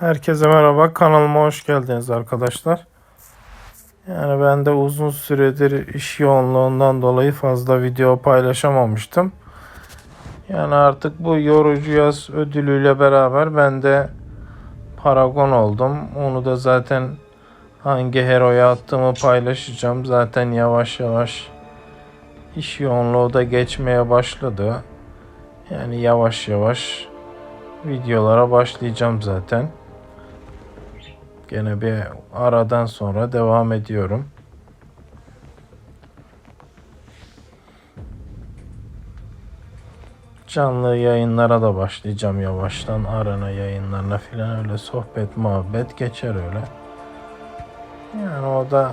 Herkese merhaba. Kanalıma hoş geldiniz arkadaşlar. Yani ben de uzun süredir iş yoğunluğundan dolayı fazla video paylaşamamıştım. Yani artık bu yorucu yaz ödülüyle beraber ben de paragon oldum. Onu da zaten hangi heroya attığımı paylaşacağım. Zaten yavaş yavaş iş yoğunluğu da geçmeye başladı. Yani yavaş yavaş videolara başlayacağım zaten. Gene bir aradan sonra devam ediyorum. Canlı yayınlara da başlayacağım yavaştan. Arana yayınlarına filan öyle sohbet muhabbet geçer öyle. Yani o da